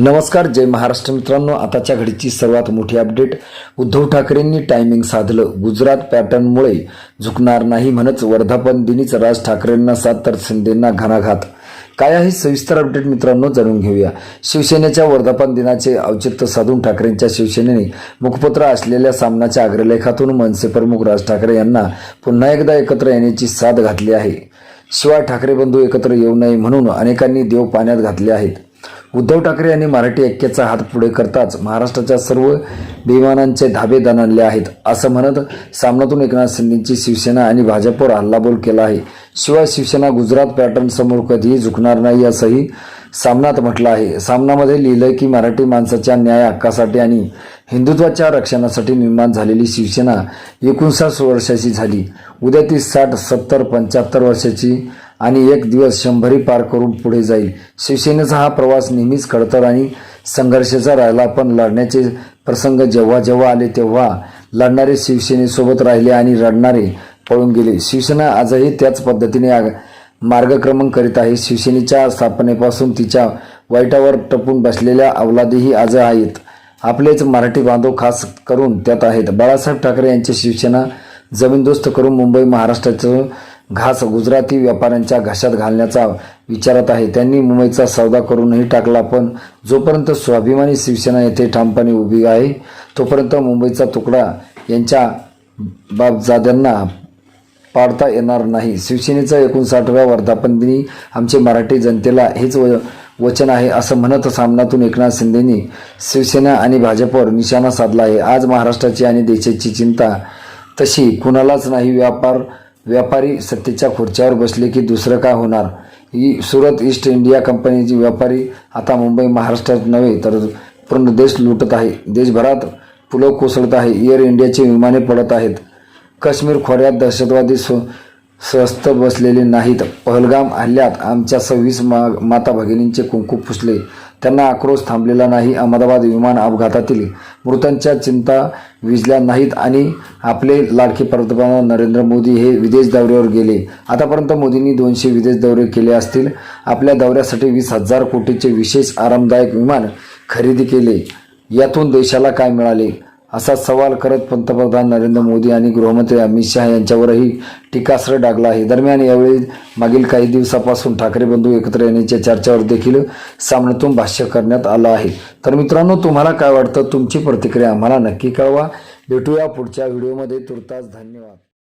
नमस्कार जय महाराष्ट्र मित्रांनो. आताच्या घडीची सर्वात मोठी अपडेट. उद्धव ठाकरेंनी टायमिंग साधलं. गुजरात पॅटर्नमुळे झुकणार नाही म्हणत वर्धापन दिनीच राज ठाकरेंना साथ तर शिंदेंना घणाघात. काय आहे सविस्तर अपडेट मित्रांनो जाणून घेऊया. शिवसेनेच्या वर्धापन दिनाचे औचित्य साधून ठाकरेंच्या शिवसेनेने मुखपत्र असलेल्या सामनाच्या अग्रलेखातून मनसे प्रमुख राज ठाकरे यांना पुन्हा एकदा एकत्र येण्याची साथ घातली आहे. शिवाय ठाकरे बंधू एकत्र येऊ नये म्हणून अनेकांनी देव पाण्यात घातले आहेत. उद्धव ठाकरे यांनी मराठी ऐक्याचा हात पुढे करताच महाराष्ट्राच्या सर्व बेमानांचे धाबे दणाणले आहेत. असं म्हणत सामनातून एकनाथ शिंदेची शिवसेना आणि भाजपवर हल्लाबोल केला आहे. शिवाय शिवसेना गुजरात पॅटर्न समोर कधीही झुकणार नाही असंही सामनात म्हटलं आहे. सामनामध्ये लिहिलंय की मराठी माणसाच्या न्याय हक्कासाठी आणि हिंदुत्वाच्या रक्षणासाठी निर्माण झालेली शिवसेना एकोणसाठ वर्षाची झाली. उद्या ती साठ सत्तर पंच्याहत्तर वर्षाची आणि एक दिवस शंभरी पार करून पुढे जाईल. शिवसेनेचा हा प्रवास नेहमीच खडतर आणि संघर्षाचा राहिला पण लढण्याचे प्रसंग जेव्हा जेव्हा आले तेव्हा लढणारे शिवसेनेसोबत राहिले आणि रडणारे पळून गेले. शिवसेना आजही त्याच पद्धतीने मार्गक्रमण करीत आहे. शिवसेनेच्या स्थापनेपासून तिच्या वाईटावर टपून बसलेल्या अवलादीही आज आहेत. आपलेच मराठी बांधव खास करून त्यात आहेत. बाळासाहेब ठाकरे यांची शिवसेना जमीनदोस्त करून मुंबई महाराष्ट्राचं घास गुजराती व्यापाऱ्यांच्या घशात घालण्याचा विचारात आहे. त्यांनी मुंबईचा सौदा करूनही टाकला पण जोपर्यंत स्वाभिमानी शिवसेना येथे ठामपणे उभी आहे तोपर्यंत मुंबईचा तुकडा यांच्या बापजाद्यांना पाडता येणार नाही. शिवसेनेचा एकोणसाठव्या वर्धापन दिनी आमचे मराठी जनतेला हेच व वचन आहे असं म्हणत सामनातून एकनाथ शिंदेनी शिवसेना आणि भाजपवर निशाणा साधला आहे. आज महाराष्ट्राची आणि देशाची चिंता तशी कुणालाच नाही. व्यापार व्यापारी सत्तेच्या खुर्च्यावर बसले की दुसरं काय होणार? ही सुरत ईस्ट इंडिया कंपनीची व्यापारी आता मुंबई महाराष्ट्रात नव्हे तर पूर्ण देश लुटत आहे. देशभरात पुलं कोसळत आहे. एअर इंडियाची विमाने पडत आहेत. काश्मीर खोऱ्यात दहशतवादी स्व स्वस्त बसलेले नाहीत. पहलगाम हल्ल्यात आमच्या सव्वीस मा माता भगिनींचे कुंकू पुसले त्यांना आक्रोश थांबलेला नाही. अहमदाबाद विमान अपघातातील मृतांच्या चिंता विजल्या नाहीत आणि आपले लाडके पंतप्रधान नरेंद्र मोदी हे विदेश दौऱ्यावर गेले. आतापर्यंत मोदींनी दोनशे विदेश दौरे केले असतील. आपल्या दौऱ्यासाठी वीस हजार कोटीचे विशेष आरामदायक विमान खरेदी केले. यातून देशाला काय मिळाले? असा सवाल करत पंतप्रधान नरेंद्र मोदी आणि गृहमंत्री अमित शहा यांच्यावरही टीकास्त्र डागला आहे. दरम्यान यावेळी मागील काही दिवसापासून ठाकरे बंधू एकत्र येण्याच्या चर्चेवर देखील सामन्यातून भाष्य करण्यात आलं आहे. तर मित्रांनो तुम्हाला काय वाटतं? तुमची प्रतिक्रिया आम्हाला नक्की कळवा. भेटूया पुढच्या व्हिडिओमध्ये. तुर्तास धन्यवाद.